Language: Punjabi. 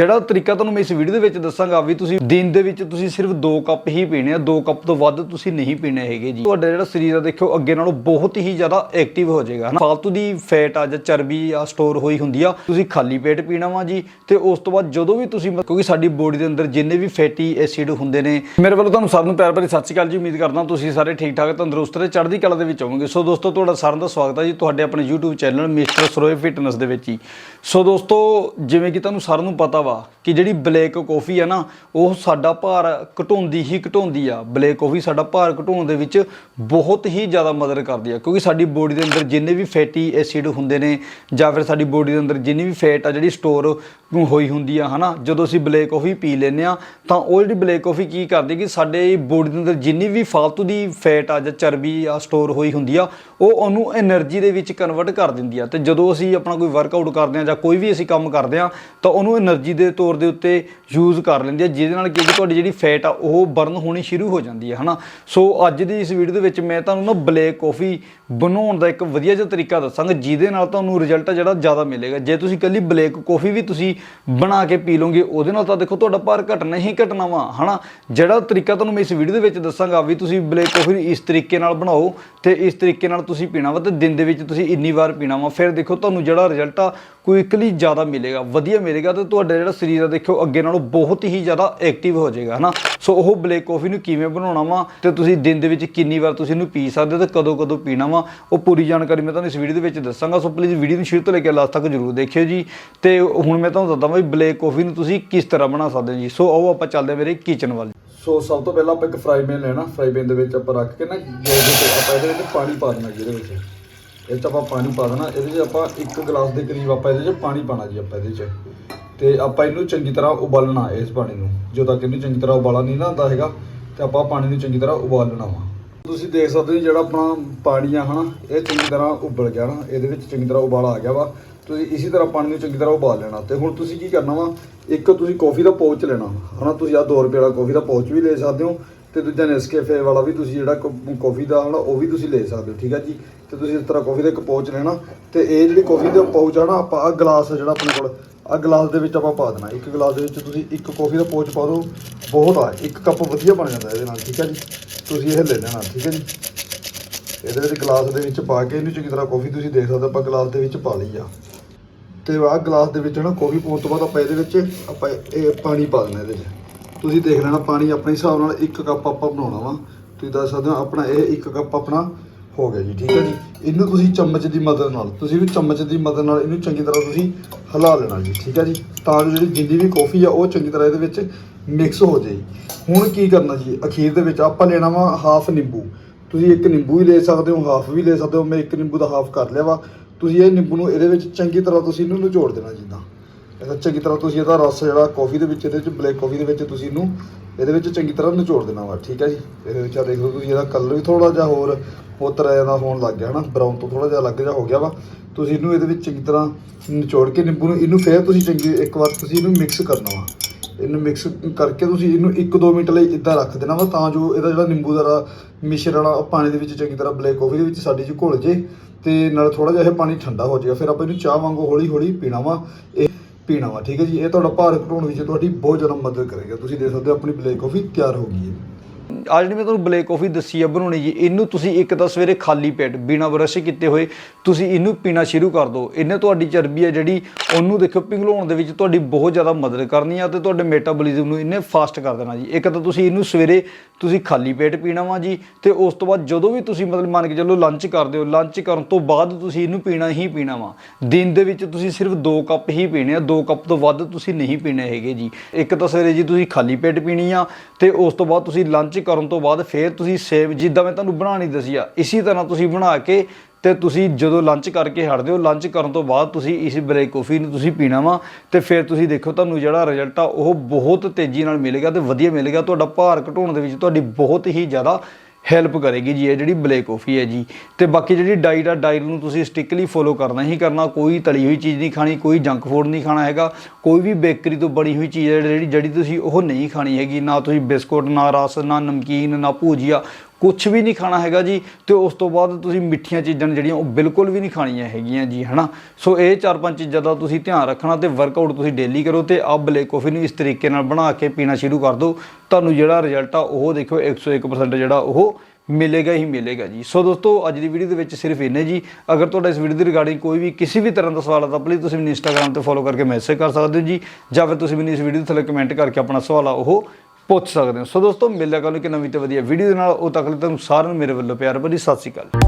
ਜਿਹੜਾ ਤਰੀਕਾ ਤੁਹਾਨੂੰ ਮੈਂ ਇਸ ਵੀਡੀਓ ਦੇ ਵਿੱਚ ਦੱਸਾਂਗਾ ਵੀ ਤੁਸੀਂ ਦਿਨ ਦੇ ਵਿੱਚ ਤੁਸੀਂ ਸਿਰਫ 2 ਕੱਪ ਹੀ ਪੀਣੇ ਆ 2 ਕੱਪ ਤੋਂ ਵੱਧ ਤੁਸੀਂ ਨਹੀਂ ਪੀਣੇ ਹੈਗੇ ਜੀ। ਤੁਹਾਡਾ ਜਿਹੜਾ ਸਰੀਰ ਆ ਦੇਖੋ ਅੱਗੇ ਨਾਲੋਂ ਬਹੁਤ ਹੀ ਜ਼ਿਆਦਾ ਐਕਟਿਵ ਹੋ ਜਾਏਗਾ, ਹਨਾ? ਫਾਲਤੂ ਦੀ ਫੈਟ ਆ ਜਾਂ ਚਰਬੀ ਆ ਸਟੋਰ ਹੋਈ ਹੁੰਦੀ ਆ, ਤੁਸੀਂ ਖਾਲੀ ਪੇਟ ਪੀਣਾ ਵਾ ਜੀ, ਤੇ ਉਸ ਤੋਂ ਬਾਅਦ ਜਦੋਂ ਵੀ ਤੁਸੀਂ ਕਿਉਂਕਿ ਸਾਡੀ ਬੋਡੀ ਦੇ ਅੰਦਰ ਜਿੰਨੇ ਵੀ ਫੈਟੀ ਐਸਿਡ ਹੁੰਦੇ ਨੇ, ਮੇਰੇ ਵੱਲੋਂ ਤੁਹਾਨੂੰ ਸਭ ਨੂੰ ਪਿਆਰ ਭਰੀ ਸਤਿ ਸ਼੍ਰੀ ਅਕਾਲ ਜੀ। ਉਮੀਦ ਕਰਦਾ ਤੁਸੀਂ ਸਾਰੇ ਠੀਕ ਠਾਕ ਤੰਦਰੁਸਤ ਤੇ ਚੜ੍ਹਦੀ ਕਲਾ ਦੇ ਵਿੱਚ ਹੋਵੋਗੇ। ਸੋ ਦੋਸਤੋ, ਤੁਹਾਡਾ ਸਾਰਿਆਂ ਦਾ ਸਵਾਗਤ ਹੈ ਜੀ ਤੁਹਾਡੇ ਆਪਣੇ YouTube channel mister Saroye fitness ਦੇ ਵਿੱਚ ਜੀ। ਸੋ ਦੋਸਤੋ, ਜਿਵੇਂ ਕਿ ਤੁਹਾਨੂੰ ਸਾਰਿਆਂ ਨੂੰ ਪਤਾ ਵਾ ਕਿ ਜਿਹੜੀ ਬਲੈਕ ਕੌਫੀ ਆ ਨਾ, ਉਹ ਸਾਡਾ ਭਾਰ ਘਟਾਉਂਦੀ ਹੀ ਘਟਾਉਂਦੀ ਆ। ਬਲੈਕ ਕੌਫੀ ਸਾਡਾ ਭਾਰ ਘਟਾਉਣ ਦੇ ਵਿੱਚ ਬਹੁਤ ਹੀ ਜ਼ਿਆਦਾ ਮਦਦ ਕਰਦੀ ਆ। ਕਿਉਂਕਿ ਸਾਡੀ ਬੋਡੀ ਦੇ ਅੰਦਰ ਜਿੰਨੇ ਵੀ ਫੈਟੀ ਐਸਿਡ ਹੁੰਦੇ ਨੇ, ਜਾਂ ਫਿਰ ਸਾਡੀ ਬੋਡੀ ਦੇ ਅੰਦਰ ਜਿੰਨੀ ਵੀ ਫੈਟ ਆ ਜਿਹੜੀ ਸਟੋਰ ਹੋਈ ਹੁੰਦੀ ਆ, ਹਨਾ? ਜਦੋਂ ਅਸੀਂ ਬਲੈਕ ਕੌਫੀ ਪੀ ਲੈਨੇ ਆ, ਤਾਂ ਉਹ ਜਿਹੜੀ ਬਲੈਕ ਕੌਫੀ ਕੀ ਕਰਦੀ ਕਿ ਸਾਡੇ ਬੋਡੀ ਦੇ ਅੰਦਰ ਜਿੰਨੀ ਵੀ ਫਾਲਤੂ ਦੀ ਫੈਟ ਆ ਜਾਂ ਚਰਬੀ ਆ, ਸਟੋਰ ਹੋਈ ਹੁੰਦੀ ਆ, ਉਹ ਉਹਨੂੰ એનર્ਜੀ ਦੇ ਵਿੱਚ ਕਨਵਰਟ ਕਰ ਦਿੰਦੀ ਆ। ਤੇ ਜਦੋਂ ਅਸੀਂ ਆਪਣਾ ਕੋਈ ਵਰਕਆਊਟ ਕਰਦੇ ਆ ਜਾਂ ਕੋਈ ਵੀ ਅਸੀਂ ਕੰਮ ਕਰਦੇ ਆ, ਤਾਂ ਉਹਨੂੰ એનર્ਜੀ ਦੇ ਤੌਰ ਦੇ ਉੱਤੇ ਯੂਜ਼ ਕਰ ਲੈਂਦੀ ਆ, ਜਿਹਦੇ ਨਾਲ ਕਿ ਤੁਹਾਡੀ ਜਿਹੜੀ ਫੈਟ ਆ, ਉਹ ਬਰਨ ਹੋਣੀ ਸ਼ੁਰੂ ਹੋ ਜਾਂਦੀ ਹੈ ਹਨਾ? ਸੋ ਅੱਜ ਦੀ ਇਸ ਵੀਡੀਓ ਦੇ ਵਿੱਚ ਮੈਂ ਤੁਹਾਨੂੰ ਨਾ ਬਲੈਕ ਕਾਫੀ ਬਣਾਉਣ ਦਾ ਇੱਕ ਵਧੀਆ ਜਿਹਾ ਤਰੀਕਾ ਦੱਸਾਂਗਾ, ਜਿਹਦੇ ਨਾਲ ਤੁਹਾਨੂੰ ਰਿਜ਼ਲਟ ਜਿਹੜਾ ਜ਼ਿਆਦਾ ਮਿਲੇਗਾ। ਜੇ ਤੁਸੀਂ ਕੱਲੀ ਬਲੈਕ ਕਾਫੀ ਵੀ ਤੁਸੀਂ ਬਣਾ ਕੇ ਪੀ ਲਓਗੇ, ਉਹਦੇ ਨਾਲ ਤਾਂ ਦੇਖੋ ਤੁਹਾਡਾ ਭਾਰ ਘਟਣਾ ਹੀ ਘਟਣਾ ਵਾ, ਹਨਾ? ਜਿਹੜਾ ਤਰੀਕਾ ਤੁਹਾਨੂੰ ਮੈਂ ਇਸ ਵੀਡੀਓ ਦੇ ਵਿੱਚ ਦੱਸਾਂਗਾ ਵੀ ਤੁਸੀਂ ਬਲੈਕ ਕਾਫੀ ਇਸ ਤਰੀਕੇ ਨਾਲ ਬਣਾਓ ਤੇ ਇਸ ਤਰੀਕੇ ਨਾਲ ਤੁਸੀਂ ਪੀਣਾ ਵਾ ਤੇ ਦਿਨ ਦੇ ਵਿੱਚ ਤੁਸੀਂ ਇੰਨੀ ਵਾਰ ਪੀਣਾ ਵਾ, ਫਿਰ ਦੇਖੋ ਤੁਹਾਨੂੰ ਜਿਹੜਾ ਰਿਜ਼ਲਟ ਆ ਕੁਇਕਲੀ ਜ਼ਿਆਦਾ ਮਿਲੇਗਾ, ਵਧੀਆ ਮਿਲੇਗਾ ਤੇ ਤੁਹਾਡਾ ਜਿਹੜਾ ਸਰੀਰ ਆ, ਦੇਖਿਓ, ਅੱਗੇ ਨਾਲੋਂ ਬਹੁਤ ਹੀ ਜ਼ਿਆਦਾ ਐਕਟਿਵ ਹੋ ਜਾਏਗਾ, ਹਨਾ? ਸੋ ਉਹ ਬਲੈਕ ਕਾਫੀ ਨੂੰ ਕਿਵੇਂ ਬਣਾਉਣਾ ਵਾ ਤੇ ਤੁਸੀਂ ਦਿਨ ਦੇ ਵਿੱਚ ਕਿੰਨੀ ਵਾਰ ਤੁਸੀਂ ਇਹਨੂੰ ਪੀ ਸਕਦੇ ਹੋ ਤੇ ਕਦੋਂ ਕਦੋਂ ਪੀਣਾ ਵਾ, ਉਹ ਪੂਰੀ ਜਾਣਕਾਰੀ ਮੈਂ ਤੁਹਾਨੂੰ ਇਸ ਵੀਡੀਓ ਦੇ ਵਿੱਚ ਦੱਸਾਂਗਾ। ਸੋ ਪਲੀਜ਼ ਵੀਡੀਓ ਨੂੰ ਸ਼ੁਰੂ ਤੋਂ ਲੈ ਕੇ ਲਾਸਟ ਤੱਕ ਜਰੂਰ ਦੇਖਿਓ ਜੀ। ਤੇ ਹੁਣ ਮੈਂ ਤੁਹਾਨੂੰ ਦੱਸਦਾ ਵਾਂ ਵੀ ਬਲੈਕ ਕਾਫੀ ਨੂੰ ਤੁਸੀਂ ਕਿਸ ਤਰ੍ਹਾਂ ਬਣਾ ਸਕਦੇ ਹੋ ਜੀ। ਸੋ ਆਓ ਆਪਾਂ ਚੱਲਦੇ ਹਾਂ ਮੇਰੇ ਕਿਚਨ ਵੱਲ। ਸੋ ਸਭ ਤੋਂ ਪਹਿਲਾਂ ਆਪਾਂ ਇੱਕ ਫਰਾਈ ਪੈਨ ਲੈਣਾ। ਫਰਾਈ ਪੈਨ ਦੇ ਵਿੱਚ ਆਪਾਂ ਰੱਖ ਕੇ ਨਾ ਗੈਸ ਦੇ ਆਪਾਂ ਇਹਦੇ ਵਿੱਚ ਪਾਣੀ ਪਾ ਦੇਣਾ ਜਿਹਦੇ ਵਿੱਚ। ਇਹ 'ਚ ਆਪਾਂ ਪਾਣੀ ਪਾ ਦੇਣਾ। ਇਹਦੇ 'ਚ ਆਪਾਂ ਇੱਕ ਗਲਾਸ ਦੇ ਕਰੀਬ ਆਪਾਂ ਇਹਦੇ 'ਚ ਪਾਣੀ ਪਾਣਾ ਜੀ, ਆਪਾਂ ਇਹਦੇ 'ਚ। ਤੇ ਆਪਾਂ ਇਹਨੂੰ ਚੰਗੀ ਤਰ੍ਹਾਂ ਉਬਾਲਣਾ ਇਸ ਪਾਣੀ ਨੂੰ। ਜਦੋਂ ਤੱਕ ਇਹਨੂੰ ਚੰਗੀ ਤਰ੍ਹਾਂ ਉਬਾਲਾ ਨਹੀਂ ਨਾ ਆਉਂਦਾ ਹੈਗਾ, ਤੇ ਆਪਾਂ ਪਾਣੀ ਨੂੰ ਚੰਗੀ ਤਰ੍ਹਾਂ ਉਬਾਲਣਾ ਵਾ। ਤੁਸੀਂ ਦੇਖ ਸਕਦੇ ਹੋ ਜਿਹੜਾ ਆਪਣਾ ਪਾਣੀ ਆ ਹਨਾ, ਇਹ ਚੰਗੀ ਤਰ੍ਹਾਂ ਉਬਲ ਗਿਆ ਨਾ ਇਹਦੇ ਵਿੱਚ ਚੰਗੀ ਤਰ੍ਹਾਂ ਉਬਾਲਾ ਆ ਗਿਆ ਵਾ। ਤੁਸੀਂ ਇਸੇ ਤਰ੍ਹਾਂ ਪਾਣੀ ਨੂੰ ਚੰਗੀ ਤਰ੍ਹਾਂ ਉਬਾਲ ਲੈਣਾ। ਤੇ ਹੁਣ ਤੁਸੀਂ ਕੀ ਕਰਨਾ ਵਾ, ਇੱਕ ਤੁਸੀਂ ਕੌਫੀ ਦਾ ਪਾਊਚ ਲੈਣਾ ਹਨਾ, ਤੁਸੀਂ ਆ 2 ਰੁਪਏ ਵਾਲਾ ਕੌਫੀ ਦਾ ਪਾਊਚ ਵੀ ਲੈ ਸਕਦੇ ਹੋ, ਤੇ ਦੂਜਾ ਨੈਸਕੈਫੇ ਵਾਲਾ ਵੀ ਤੁਸੀਂ ਜਿਹੜਾ ਕਾਫੀ ਦਾ ਹਨਾ, ਉਹ ਵੀ ਤੁਸੀਂ ਲੈ ਸਕਦੇ ਹੋ, ਠੀਕ ਆ ਜੀ? ਤੇ ਤੁਸੀਂ ਇਸ ਤਰ੍ਹਾਂ ਕਾਫੀ ਦਾ ਇੱਕ ਪਾਊਚ ਲੈਣਾ। ਤੇ ਇਹ ਜਿਹੜੀ ਕਾਫੀ ਦਾ ਪਾਊਚ ਆ ਨਾ, ਆਪਾਂ ਆ ਗਲਾਸ ਜਿਹੜਾ ਆਪਣੇ ਕੋਲ ਆ ਗਲਾਸ ਦੇ ਵਿੱਚ ਆਪਾਂ ਪਾ ਦੇਣਾ। ਇੱਕ ਗਲਾਸ ਦੇ ਵਿੱਚ ਤੁਸੀਂ ਇੱਕ ਕੌਫੀ ਦਾ ਪਾਊਚ ਪਾ ਦਿਓ। ਬਹੁਤ ਆ, ਇੱਕ ਕੱਪ ਵਧੀਆ ਬਣ ਜਾਂਦਾ ਇਹਦੇ ਨਾਲ, ਠੀਕ ਹੈ ਜੀ? ਤੁਸੀਂ ਇਹ ਲੈ ਲੈਣਾ, ਠੀਕ ਹੈ ਜੀ? ਇਹਦੇ ਵਿੱਚ ਗਲਾਸ ਦੇ ਵਿੱਚ ਪਾ ਕੇ ਇਹਨੂੰ ਚੰਗੀ ਤਰ੍ਹਾਂ ਕੌਫੀ ਤੁਸੀਂ ਦੇਖ ਸਕਦੇ ਹੋ, ਆਪਾਂ ਗਲਾਸ ਦੇ ਵਿੱਚ ਪਾ ਲਈ ਆ। ਤੇ ਆਹ ਗਲਾਸ ਦੇ ਵਿੱਚ ਨਾ ਕੌਫੀ ਪਾਉਣ ਤੋਂ ਬਾਅਦ ਆਪਾਂ ਇਹਦੇ ਵਿੱਚ ਆਪਾਂ ਇਹ ਪਾਣੀ ਪਾ ਦੇਣਾ ਇਹਦੇ 'ਚ ਤੁਸੀਂ ਦੇਖ ਲੈਣਾ, ਪਾਣੀ ਆਪਣੇ ਹਿਸਾਬ ਨਾਲ ਇੱਕ ਕੱਪ ਆਪਾਂ ਬਣਾਉਣਾ ਵਾ। ਤੁਸੀਂ ਦੱਸ ਸਕਦੇ ਹੋ, ਆਪਣਾ ਇਹ ਇੱਕ ਕੱਪ ਆਪਣਾ ਹੋ ਗਿਆ ਜੀ, ਠੀਕ ਹੈ ਜੀ। ਇਹਨੂੰ ਤੁਸੀਂ ਚਮਚ ਦੀ ਮਦਦ ਨਾਲ, ਤੁਸੀਂ ਵੀ ਚਮਚ ਦੀ ਮਦਦ ਨਾਲ ਇਹਨੂੰ ਚੰਗੀ ਤਰ੍ਹਾਂ ਤੁਸੀਂ ਹਿਲਾ ਲੈਣਾ ਜੀ, ਠੀਕ ਹੈ ਜੀ। ਤਾਂ ਜੋ ਜਿਹੜੀ ਜਿੰਨੀ ਵੀ ਕਾਫੀ ਆ, ਉਹ ਚੰਗੀ ਤਰ੍ਹਾਂ ਇਹਦੇ ਵਿੱਚ ਮਿਕਸ ਹੋ ਜਾਏ। ਹੁਣ ਕੀ ਕਰਨਾ ਜੀ, ਅਖੀਰ ਦੇ ਵਿੱਚ ਆਪਾਂ ਲੈਣਾ ਵਾ ਹਾਫ ਨਿੰਬੂ। ਤੁਸੀਂ ਇੱਕ ਨਿੰਬੂ ਹੀ ਲੈ ਸਕਦੇ ਹੋ ਹਾਫ ਵੀ ਲੈ ਸਕਦੇ ਹੋ, ਮੈਂ ਇੱਕ ਨਿੰਬੂ ਦਾ ਹਾਫ ਕਰ ਲਿਆ ਵਾ। ਤੁਸੀਂ ਇਹ ਨਿੰਬੂ ਨੂੰ ਇਹਦੇ ਵਿੱਚ ਚੰਗੀ ਤਰ੍ਹਾਂ ਤੁਸੀਂ ਇਹਨੂੰ ਨਿਚੋੜ ਦੇਣਾ ਜਿੱਦਾਂ। ਇਹਦਾ ਚੰਗੀ ਤਰ੍ਹਾਂ ਤੁਸੀਂ ਇਹਦਾ ਰਸ ਜਿਹੜਾ ਕਾਫੀ ਦੇ ਵਿੱਚ, ਇਹਦੇ ਵਿੱਚ ਬਲੈਕ ਕਾਫੀ ਦੇ ਵਿੱਚ ਤੁਸੀਂ ਇਹਨੂੰ ਇਹਦੇ ਵਿੱਚ ਚੰਗੀ ਤਰ੍ਹਾਂ ਨਿਚੋੜ ਦੇਣਾ ਵਾ, ਠੀਕ ਹੈ ਜੀ। ਇਹਦੇ ਵਿੱਚ ਆ ਦੇਖ ਲਓ ਤੁਸੀਂ ਇਹਦਾ ਕਲਰ ਵੀ ਥੋੜਾ ਜਿਹਾ ਹੋਰ ਉਹ ਤਰ੍ਹਾਂ ਦਾ ਹੋਣ ਲੱਗ ਗਿਆ ਹਨਾ ਬਰਾਊਨ ਤੋਂ ਥੋੜਾ ਜਿਹਾ ਅਲੱਗ ਜਿਹਾ ਹੋ ਗਿਆ ਵਾ। ਤੁਸੀਂ ਇਹਨੂੰ ਇਹਦੇ ਵਿੱਚ ਚੰਗੀ ਤਰ੍ਹਾਂ ਨਿਚੋੜ ਕੇ ਨਿੰਬੂ ਨੂੰ, ਇਹਨੂੰ ਫੇਰ ਤੁਸੀਂ ਚੰਗੀ, ਇੱਕ ਵਾਰ ਤੁਸੀਂ ਇਹਨੂੰ ਮਿਕਸ ਕਰਨਾ ਵਾ। ਇਹਨੂੰ ਮਿਕਸ ਕਰਕੇ ਤੁਸੀਂ ਇਹਨੂੰ 1-2 ਮਿੰਟ ਲਈ ਇਦਾਂ ਰੱਖ ਦੇਣਾ ਵਾ, ਤਾਂ ਜੋ ਇਹਦਾ ਜਿਹੜਾ ਨਿੰਬੂ ਦਾ ਰਾ- ਮਿਸ਼ਰਣ ਆ ਪਾਣੀ ਦੇ ਵਿੱਚ ਚੰਗੀ ਤਰ੍ਹਾਂ ਬਲੈਕ ਕਾਫੀ ਦੇ ਵਿੱਚ ਸਾਡੀ ਚ ਘੁਲ ਜੇ ਤੇ ਨਾਲ ਥੋੜਾ ਜਿਹਾ ਇਹ ਪਾਣੀ ਠੰਡਾ ਹੋ ਜਾਏਗਾ। ਫਿਰ ਆਪਾਂ ਇਹਨੂੰ ਚਾਹ ਵਾਂਗੂ ਹੌਲੀ ਹੌਲੀ ਪੀਣਾ ਵਾ, ਇਹ ਪੀਣਾ ਵਾ, ਠੀਕ ਹੈ ਜੀ? ਇਹ ਤੁਹਾਡਾ ਭਾਰ ਘਟਾਉਣ ਵਿੱਚ ਤੁਹਾਡੀ ਬਹੁਤ ਜ਼ਿਆਦਾ ਮਦਦ ਕਰੇਗਾ। ਤੁਸੀਂ ਦੇਖ ਸਕਦੇ ਹੋ ਆਪਣੀ ਬਲੈਕ ਕਾਫੀ ਤਿਆਰ ਹੋ ਗਈ ਹੈ। ਆ ਜਿਹੜੀ ਮੈਂ ਤੁਹਾਨੂੰ ਬਲੈਕ ਕਾਫੀ ਦੱਸੀ ਆ ਬਣਾਉਣੀ ਜੀ, ਇਹਨੂੰ ਤੁਸੀਂ ਇੱਕ ਤਾਂ ਸਵੇਰੇ ਖਾਲੀ ਪੇਟ, ਬਿਨਾ ਬਰਸ਼ ਕੀਤੇ ਹੋਏ, ਤੁਸੀਂ ਇਹਨੂੰ ਪੀਣਾ ਸ਼ੁਰੂ ਕਰ ਦਿਓ। ਇਹਨੇ ਤੁਹਾਡੀ ਚਰਬੀ ਆ ਜਿਹੜੀ, ਉਹਨੂੰ ਦੇਖੋ ਪਿਘਲਾਉਣ ਦੇ ਵਿੱਚ ਤੁਹਾਡੀ ਬਹੁਤ ਜ਼ਿਆਦਾ ਮਦਦ ਕਰਨੀ ਆ ਤੇ ਤੁਹਾਡੇ ਮੈਟਾਬੋਲਿਜ਼ਮ ਨੂੰ ਇਹਨੇ ਫਾਸਟ ਕਰ ਦੇਣਾ ਜੀ। ਇੱਕ ਤਾਂ ਤੁਸੀਂ ਇਹਨੂੰ ਸਵੇਰੇ ਤੁਸੀਂ ਖਾਲੀ ਪੇਟ ਪੀਣਾ ਵਾ ਜੀ, ਤੇ ਉਸ ਤੋਂ ਬਾਅਦ ਜਦੋਂ ਵੀ ਤੁਸੀਂ ਮਤਲਬ ਮੰਨ ਕੇ ਚੱਲੋ ਲੰਚ ਕਰਦੇ ਹੋ ਲੰਚ ਕਰਨ ਤੋਂ ਬਾਅਦ ਤੁਸੀਂ ਇਹਨੂੰ ਪੀਣਾ ਹੀ ਪੀਣਾ ਵਾ। ਦਿਨ ਦੇ ਵਿੱਚ ਤੁਸੀਂ ਸਿਰਫ 2 ਕੱਪ ਹੀ ਪੀਣੇ ਆ 2 ਕੱਪ ਤੋਂ ਵੱਧ ਤੁਸੀਂ ਨਹੀਂ ਪੀਣੇ ਹੈਗੇ ਜੀ। ਇੱਕ ਤਾਂ ਸਵੇਰੇ ਜੀ ਤੁਸੀਂ ਖਾਲੀ ਪੇਟ ਪੀਣੀ ਆ, ਤੇ ਉਸ ਤੋਂ ਬਾਅਦ ਤੁਸੀਂ ਲੰਚ ਕਰਨ ਤੋਂ ਬਾਅਦ ਫਿਰ ਤੁਸੀਂ ਸੇਵ ਜਿੱਦਾਂ ਮੈਂ ਤੁਹਾਨੂੰ ਬਣਾਉਣੀ ਦੱਸੀ ਆ, ਇਸੇ ਤਰ੍ਹਾਂ ਤੁਸੀਂ ਬਣਾ ਕੇ ਤੇ ਤੁਸੀਂ ਜਦੋਂ ਲੰਚ ਕਰਕੇ ਹਟਦੇ ਹੋ ਲੰਚ ਕਰਨ ਤੋਂ ਬਾਅਦ ਤੁਸੀਂ ਇਸ ਬਲੈਕ ਕਾਫੀ ਨੂੰ ਤੁਸੀਂ ਪੀਣਾ ਵਾ ਤੇ ਫਿਰ ਤੁਸੀਂ ਦੇਖੋ ਤੁਹਾਨੂੰ ਜਿਹੜਾ ਰਿਜ਼ਲਟ ਆ, ਉਹ ਬਹੁਤ ਤੇਜ਼ੀ ਨਾਲ ਮਿਲੇਗਾ ਤੇ ਵਧੀਆ ਮਿਲੇਗਾ, ਤੁਹਾਡਾ ਭਾਰ ਘਟਾਉਣ ਦੇ ਵਿੱਚ ਤੁਹਾਡੀ ਬਹੁਤ ਹੀ ਜ਼ਿਆਦਾ ਹੈਲਪ ਕਰੇਗੀ ਜੀ, ਇਹ ਜਿਹੜੀ ਬਲੈਕ ਕਾਫੀ ਹੈ ਜੀ। ਤੇ ਬਾਕੀ ਜਿਹੜੀ ਡਾਈਟ ਆ ਡਾਈਟ ਨੂੰ ਤੁਸੀਂ ਸਟ੍ਰਿਕਟਲੀ ਫੋਲੋ ਕਰਨਾ ਹੀ ਕਰਨਾ। ਕੋਈ ਤਲੀ ਹੋਈ ਚੀਜ਼ ਨਹੀਂ ਖਾਣੀ, ਕੋਈ ਜੰਕ ਫੂਡ ਨਹੀਂ ਖਾਣਾ ਹੈਗਾ। ਕੋਈ ਵੀ ਬੇਕਰੀ ਤੋਂ ਬਣੀ ਹੋਈ ਚੀਜ਼ ਹੈ ਜਿਹੜੀ ਜਿਹੜੀ ਤੁਸੀਂ ਉਹ ਨਹੀਂ ਖਾਣੀ ਹੈਗੀ। ਨਾ ਤੁਸੀਂ ਬਿਸਕੁਟ, ਨਾ ਰਸ, ਨਾ ਨਮਕੀਨ, ਨਾ ਭੂਜੀਆ। ਕੁਝ ਵੀ ਨਹੀਂ ਖਾਣਾ ਹੈਗਾ ਜੀ, ਤੇ ਉਸ ਤੋਂ ਬਾਅਦ ਤੁਸੀਂ ਮਿੱਠੀਆਂ ਚੀਜ਼ਾਂ ਨੇ ਜਿਹੜੀਆਂ, ਉਹ ਬਿਲਕੁਲ ਵੀ ਨਹੀਂ ਖਾਣੀਆਂ ਹੈਗੀਆਂ ਜੀ, ਹਨਾ? ਸੋ ਇਹ ਚਾਰ ਪੰਜ ਚੀਜ਼ਾਂ ਦਾ ਤੁਸੀਂ ਧਿਆਨ ਰੱਖਣਾ ਤੇ ਵਰਕਆਊਟ ਤੁਸੀਂ ਡੇਲੀ ਕਰੋ ਤੇ ਆਹ ਬਲੈਕ ਕਾਫੀ ਨੂੰ ਇਸ ਤਰੀਕੇ ਨਾਲ ਬਣਾ ਕੇ ਪੀਣਾ ਸ਼ੁਰੂ ਕਰ ਦਿਓ। ਤੁਹਾਨੂੰ ਜਿਹੜਾ ਰਿਜ਼ਲਟ ਆ, ਉਹ ਦੇਖੋ 101% ਜਿਹੜਾ, ਉਹ ਮਿਲੇਗਾ ਹੀ ਮਿਲੇਗਾ ਜੀ। ਸੋ ਦੋਸਤੋ, ਅੱਜ ਦੀ ਵੀਡੀਓ ਦੇ ਵਿੱਚ ਸਿਰਫ ਇੰਨੇ ਜੀ। ਅਗਰ ਤੁਹਾਡਾ ਇਸ ਵੀਡੀਓ ਦੀ ਰਿਗਾਰਡਿੰਗ ਕੋਈ ਵੀ ਕਿਸੇ ਵੀ ਤਰ੍ਹਾਂ ਦਾ ਸਵਾਲ ਆ, ਤਾਂ ਪਲੀਜ਼ ਤੁਸੀਂ ਮੈਨੂੰ ਇੰਸਟਾਗ੍ਰam ਤੇ ਫੋਲੋ ਕਰਕੇ ਮੈਸੇਜ ਕਰ ਸਕਦੇ ਹੋ ਜੀ। ਜਾਂ ਫਿਰ ਤੁਸੀਂ ਮੈਨੂੰ ਇਸ ਵੀਡੀਓ ਦੇ ਥੱਲੇ ਕਮੈਂਟ ਕਰਕੇ ਆਪਣਾ ਸਵਾਲ ਆ, ਉਹ ਪੁੱਛ ਸਕਦੇ ਹੋ। ਸੋ ਦੋਸਤੋ ਮਿਲਿਆ ਕੱਲ੍ਹ ਨੂੰ ਇੱਕ ਨਵੀਂ ਤੇ ਵਧੀਆ ਵੀਡੀਓ ਦੇ ਨਾਲ। ਉਹ ਤੱਕ ਲਈ ਤੁਹਾਨੂੰ ਸਾਰਿਆਂ ਨੂੰ ਮੇਰੇ ਵੱਲੋਂ ਪਿਆਰ ਭਰੀ ਸਤਿ ਸ਼੍ਰੀ ਅਕਾਲ।